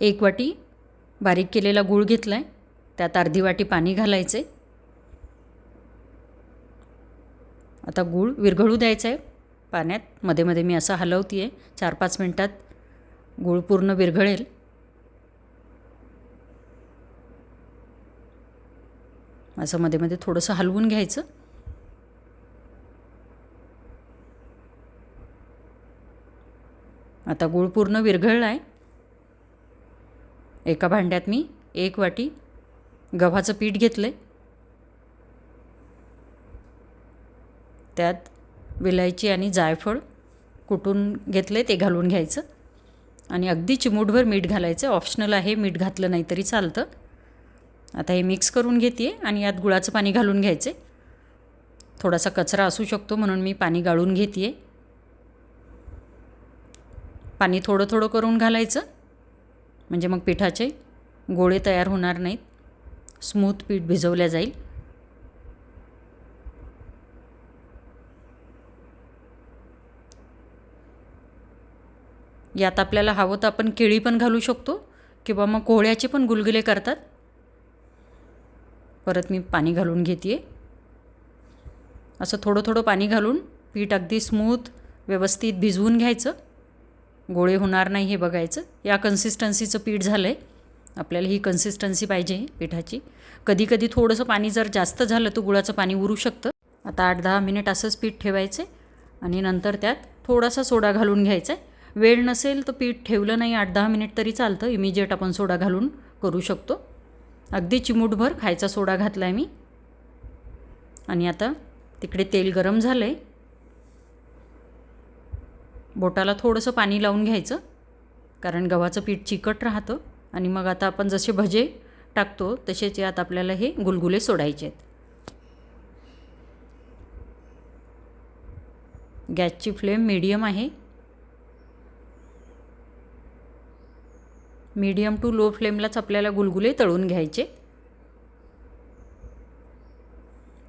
एक वाटी बारीक केलेला गूळ घेतला आहे त्यात अर्धी वाटी पाणी घालायचं आहे आता गूळ विरघळू द्यायचं आहे पाण्यात मध्ये मध्ये मी असं हलवते आहे चार पाच मिनटात गूळ पूर्ण विरघळेल. असं मध्ये मध्ये थोडंसं हलवून घ्यायचं. आता गूळ पूर्ण विरघळला आहे एका भांड्यात मी एक वाटी गव्हाचं पीठ घेतलं आहे त्यात विलायची आणि जायफळ कुटून घेतले ते घालून घ्यायचं. आणि अगदी चिमूटभर मीठ घालायचं. ऑप्शनल आहे मीठ घातलं नाही तरी चालतं. आता हे मिक्स करून घेते आणि यात गुळाचं पाणी घालून घ्यायचे थोडासा कचरा असू शकतो म्हणून मी पाणी गाळून घेते पाणी थोडं थोडं करून घालायचं. म्हणजे मग पिठाचे गोळे तयार होणार नाहीत. स्मूथ पीठ भिजवल्या जाईल. यात आपल्याला हवं तर आपण केळी पण घालू शकतो किंवा मग कोहळ्याचे पण गुलगुले करतात. परत मी पाणी घालून घेते असं थोडं थोडं पाणी घालून पीठ अगदी स्मूथ व्यवस्थित भिजवून घ्यायचं. गोळे होणार नाही हे बघायचं. या कन्सिस्टन्सीचं पीठ झालं आहे आपल्याला ही कन्सिस्टन्सी पाहिजे पिठाची. कधी कधी थोडंसं पाणी जर जास्त झालं तर गुळाचं पाणी उरू शकतं. आता आठ दहा मिनिट असंच पीठ ठेवायचं आणि नंतर त्यात थोडासा सोडा घालून घ्यायचा आहे वेळ नसेल तर पीठ ठेवलं नाही आठ दहा मिनिट तरी चालतं. इमिजिएट आपण सोडा घालून करू शकतो. अगदी चिमूटभर खायचा सोडा घातला आहे मी. आणि आता तिकडे तेल गरम झालं आहे बोटाला थोडंसं पाणी लावून घ्यायचं कारण गव्हाचं पीठ चिकट राहतं आणि मग आता आपण जसे भजे टाकतो तसेच यात आपल्याला हे गुलगुले सोडायचे आहेत. गॅसची फ्लेम मीडियम आहे. मीडियम टू लो फ्लेमलाच आपल्याला गुलगुले तळून घ्यायचे.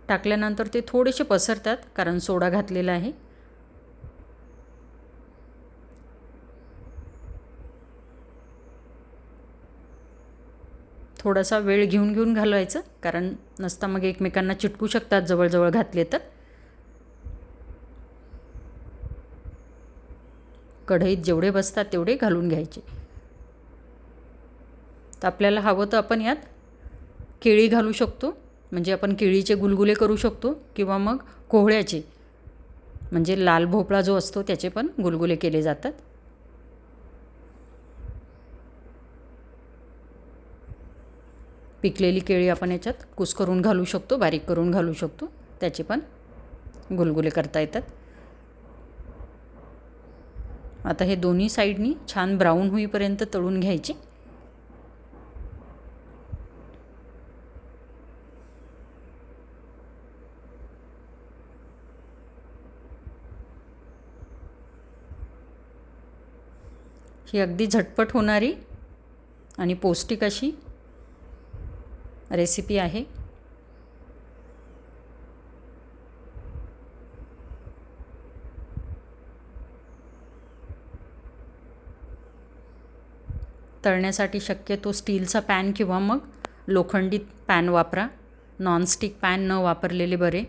टाकल्यानंतर ते थोडेसे पसरतात कारण सोडा घातलेला आहे. थोडासा वेळ घेऊन घेऊन घालवायचं कारण नसता मग एकमेकांना चिटकू शकतात जवळजवळ घातले तर. कढईत जेवढे बसतात तेवढे घालून घ्यायचे. तर आपल्याला हवं तर आपण यात केळी घालू शकतो म्हणजे आपण केळीचे गुलगुले करू शकतो किंवा मग कोहळ्याचे म्हणजे लाल भोपळा जो असतो त्याचे पण गुलगुले केले जातात. पिकलेली केळी आपण याच्यात कुस करून घालू शकतो बारीक करून घालू शकतो. त्याचे पण गुलगुले करता येतात. आता हे दोन्ही साईडनी छान ब्राऊन होईपर्यंत तळून घ्यायचे. ही अगदी झटपट होणारी आणि पौष्टिक अशी रेसिपी आहे. तळण्यासाठी शक्यतो स्टीलचा पॅन किंवा मग लोखंडी पॅन वापरा. नॉनस्टिक पॅन न वापरलेले बरे.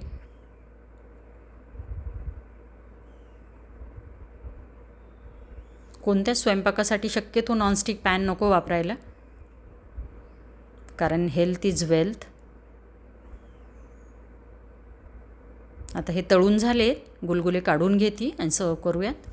कोणत्याच स्वयंपाकासाठी शक्यतो नॉनस्टिक पॅन नको वापरायला? कारण हेल्थ इज वेल्थ आता हे तळून झाले गुलगुले काढून घेते आणि सर्व करूयात.